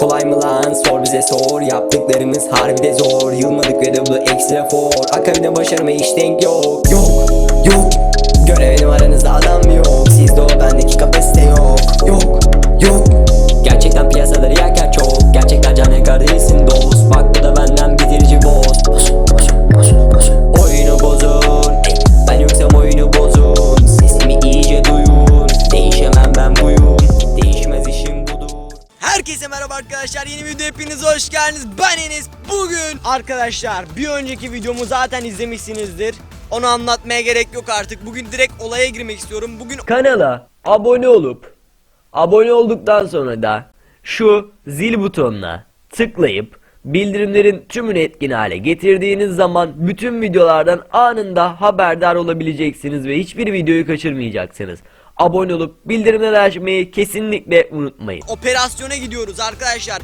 Kolay mı lan? Sor bize sor. Yaptıklarımız harbide zor. Yılmadık ve de bu ekstra for. Akabinde başarıma hiç denk yok. Yok yok. Görevim aranızda adam yok Herkese merhaba arkadaşlar. Yeni video hepiniz hoş geldiniz. Ben Enes. Bugün arkadaşlar bir önceki videomu zaten izlemişsinizdir. Onu anlatmaya gerek yok artık. Bugün direkt olaya girmek istiyorum. Bugün Kanala abone olup abone olduktan sonra da şu zil butonuna tıklayıp bildirimlerin tümünü etkin hale getirdiğiniz zaman bütün videolardan anında haberdar olabileceksiniz ve hiçbir videoyu kaçırmayacaksınız. Abone olup bildirimleri açmayı kesinlikle unutmayın. operasyona gidiyoruz arkadaşlar.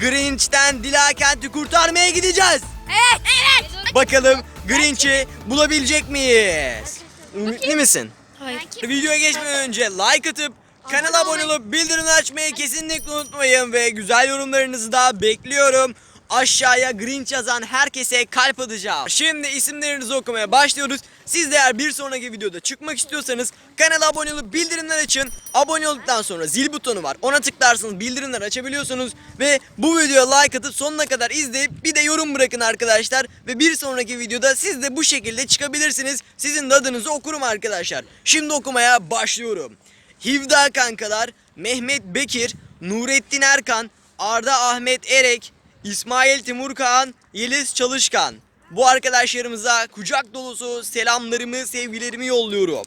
Grinch'ten Dilakent'i kurtarmaya gideceğiz. Evet, evet. Bakalım Grinch'i bulabilecek miyiz? Ümitli misin? Hayır. Videoya geçmeden önce like atıp kanala abone olup bildirimleri açmayı kesinlikle unutmayın ve güzel yorumlarınızı da bekliyorum. Aşağıya Grinch yazan herkese kalp atacağım. Şimdi isimlerinizi okumaya başlıyoruz. Siz de eğer bir sonraki videoda çıkmak istiyorsanız kanala abone olup bildirimler açın. Abone olduktan sonra zil butonu var. Ona tıklarsanız bildirimler açabiliyorsunuz. Ve bu videoya like atıp sonuna kadar izleyip bir de yorum bırakın arkadaşlar. Ve bir sonraki videoda siz de bu şekilde çıkabilirsiniz. Sizin de adınızı okurum arkadaşlar. Şimdi okumaya başlıyorum. Hivda kankalar, Mehmet Bekir, Nurettin Erkan, Arda Ahmet Erek, İsmail Timur Kağan, Yeliz Çalışkan. Bu arkadaşlarımıza kucak dolusu selamlarımı, sevgilerimi yolluyorum.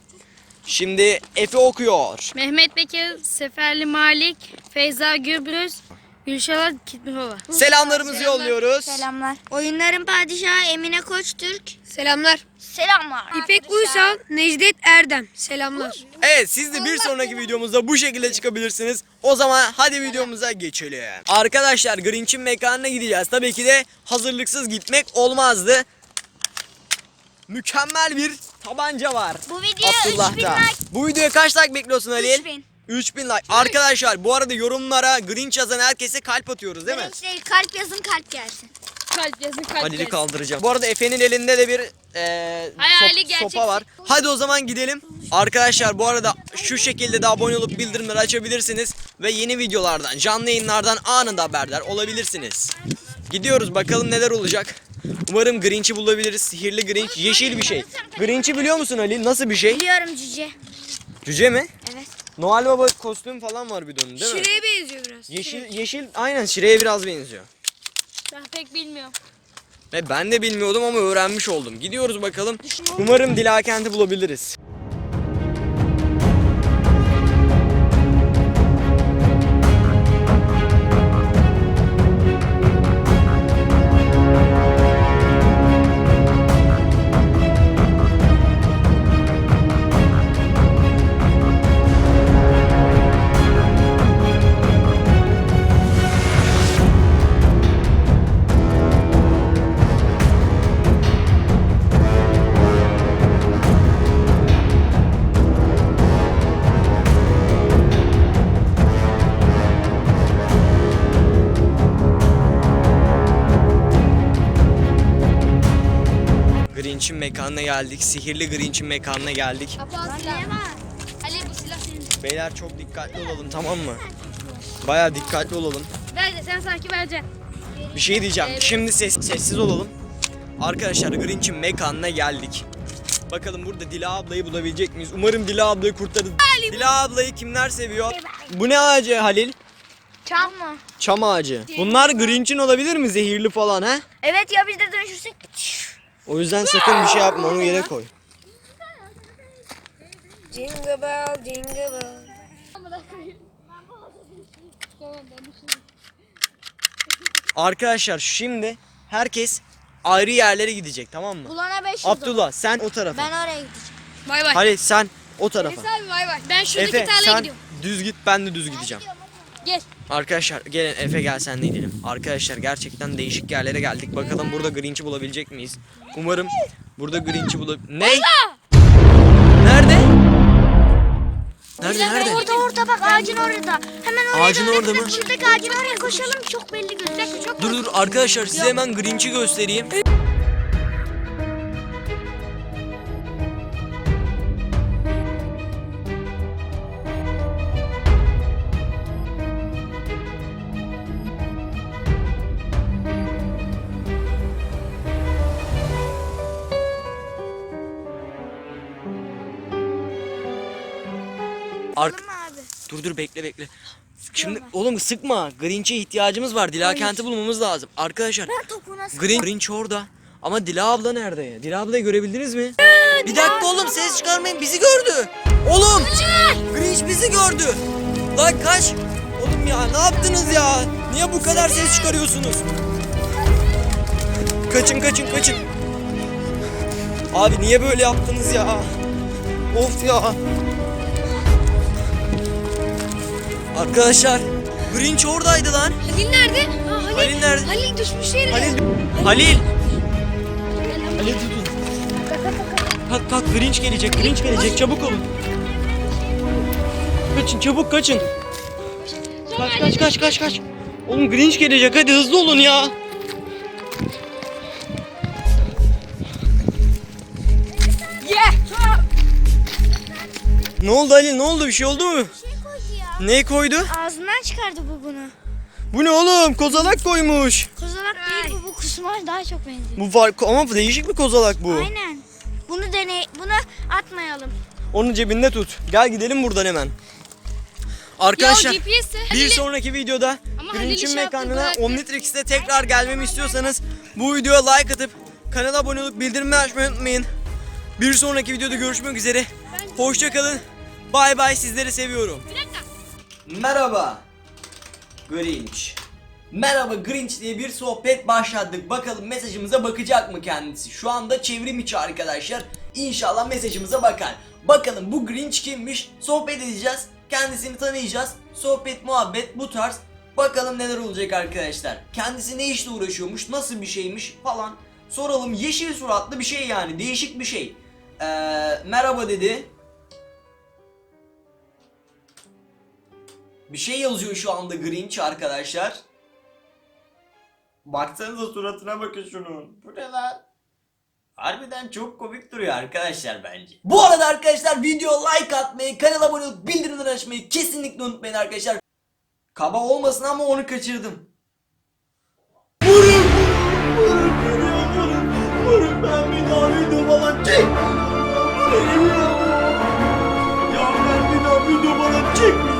Şimdi Efe okuyor. Mehmet Bekir, Seferli Malik, Feyza Gürbüz, Gülşahar Kitmirova. Selamlarımızı yolluyoruz. Selamlar. Oyunların padişahı Emine Koçtürk. Selamlar. Selamlar. İpek Uysal, Necdet Erdem. Selamlar. Evet siz de bir sonraki videomuzda bu şekilde çıkabilirsiniz. O zaman hadi videomuza geçelim. Arkadaşlar Grinch'in mekanına gideceğiz. Tabii ki de hazırlıksız gitmek olmazdı. Mükemmel bir tabanca var. Bu video 3000 Abdullah'ta. like. Bu videoya kaç like bekliyorsun Halil? 3000. 3000 like. Arkadaşlar bu arada yorumlara Grinch yazan herkese kalp atıyoruz değil mi? Grinch değil kalp yazın kalp gelsin. Kalp yazın kalp Halil'i yazın. kaldıracağım. Bu arada Efe'nin elinde de bir eee, Hayali sop- gerçek. sopa var. Hadi o zaman gidelim. Arkadaşlar bu arada şu şekilde de abone olup bildirimleri açabilirsiniz. Ve yeni videolardan, canlı yayınlardan anında haberdar olabilirsiniz. Gidiyoruz bakalım neler olacak. Umarım Grinch'i bulabiliriz. Sihirli Grinch, yeşil bir şey. Grinch'i biliyor musun Ali? Nasıl bir şey? Biliyorum cüce. Cüce mi? Evet. Noel Baba kostüm falan var bir onun değil mi? Şire'ye benziyor biraz. Yeşil, yeşil aynen Şire'ye biraz benziyor. Ben pek bilmiyorum. Ve ben de bilmiyordum ama öğrenmiş oldum. Gidiyoruz bakalım. Umarım Dilakent'i bulabiliriz. Grinch'in mekanına geldik. Sihirli Grinch'in mekanına geldik. Kapı silah. Halil bu silah senin. Beyler çok dikkatli olalım tamam mı? Baya dikkatli olalım. Ver de sen sanki vereceksin. Bir şey diyeceğim. Şimdi ses, sessiz olalım. Arkadaşlar Grinch'in mekanına geldik. Bakalım burada Dila ablayı bulabilecek miyiz? Umarım Dila ablayı kurtarırız. Dila ablayı kimler seviyor? Bu ne ağacı Halil? Çam mı? Çam ağacı. Bunlar Grinch'in olabilir mi? Zehirli falan ha? Evet ya biz de dönüşürsek. O yüzden sakın bir şey yapma onu yere koy. Jingle bell, jingle bell. Arkadaşlar şimdi herkes ayrı yerlere gidecek tamam mı? Bulana 500 Abdullah sen o tarafa. Ben oraya gideceğim. Bay bay. Halil sen o tarafa. abi bay bay. Ben şuradaki Efe tarlaya sen gidiyorum. düz git ben de düz gideceğim. Gel. Arkadaşlar gelin Efe gel sen de gidelim. Arkadaşlar gerçekten değişik yerlere geldik. Bakalım burada Grinch'i bulabilecek miyiz? Umarım burada Grinch'i bulab... Ne? Nerede? Nerede nerede? Orada orada bak ağacın orada. Hemen oraya Ağacın doğru orada gidip mı? Şuradaki ağacın oraya koşalım. Çok belli gözüküyor. Çok Dur dur arkadaşlar size hemen Grinch'i göstereyim. Ark abi. Dur dur bekle bekle. Şimdi oğlum sıkma. Grinch'e ihtiyacımız var. Dila kenti bulmamız lazım. Arkadaşlar Ben topuna. Grinch, Grinch orada. Ama Dila abla nerede ya? Dila ablayı görebildiniz mi? Bir dakika oğlum ses çıkarmayın. Bizi gördü. Oğlum! Grinch bizi gördü. Lan kaç. Oğlum ya ne yaptınız ya? Niye bu kadar ses çıkarıyorsunuz? Kaçın kaçın kaçın. Abi niye böyle yaptınız ya? Of ya. Arkadaşlar Grinch oradaydı lan. Halil nerede? Ha, Halil. Halil nerede? Halil düşmüş yere. Halil. Halil. Halil tutun. Kalk kalk Grinch gelecek. Grinch gelecek. Çabuk olun. Kaçın çabuk kaçın. Kaç kaç kaç kaç kaç. Oğlum Grinch gelecek. Hadi hızlı olun ya. Ne oldu Halil? Ne oldu? Bir şey oldu mu? Ne koydu? Ağzından çıkardı bu bunu. Bu ne oğlum? Kozalak koymuş. Kozalak değil bu. Bu kusmağa daha çok benziyor. Bu var ama değişik bir kozalak bu. Aynen. Bunu deney, bunu atmayalım. Onu cebinde tut. Gel gidelim buradan hemen. Arkadaşlar Ya o GPS'te bir sonraki videoda Ama Halil'i Grinch'in şey yaptı, mekanına bıraktı. Omnitrix'te tekrar gelmemi istiyorsanız bu videoya like atıp kanala abone olup bildirimleri açmayı unutmayın. Bir sonraki videoda görüşmek üzere. Hoşça kalın. Bay bay sizleri seviyorum. Merhaba. Grinch. Merhaba Grinch diye bir sohbet başlattık. Bakalım mesajımıza bakacak mı kendisi? Şu anda çevrim içi arkadaşlar. İnşallah mesajımıza bakar. Bakalım bu Grinch kimmiş? Sohbet edeceğiz. Kendisini tanıyacağız. Sohbet, muhabbet bu tarz. Bakalım neler olacak arkadaşlar. Kendisi ne işle uğraşıyormuş? Nasıl bir şeymiş falan. Soralım. Yeşil suratlı bir şey yani. Değişik bir şey. Ee, merhaba dedi. Bir şey yazıyor şu anda Grinch arkadaşlar. Baksanıza suratına bakın şunun. Bu ne lan? Harbiden çok komik duruyor arkadaşlar bence. Bu arada arkadaşlar video like atmayı, kanala abone olup bildirimleri açmayı kesinlikle unutmayın arkadaşlar. Kaba olmasın ama onu kaçırdım. Vurun vurun vurun vurun vurun ben bir daha video falan çekmeyeceğim. Ya ben bir daha video falan çekmeyeceğim.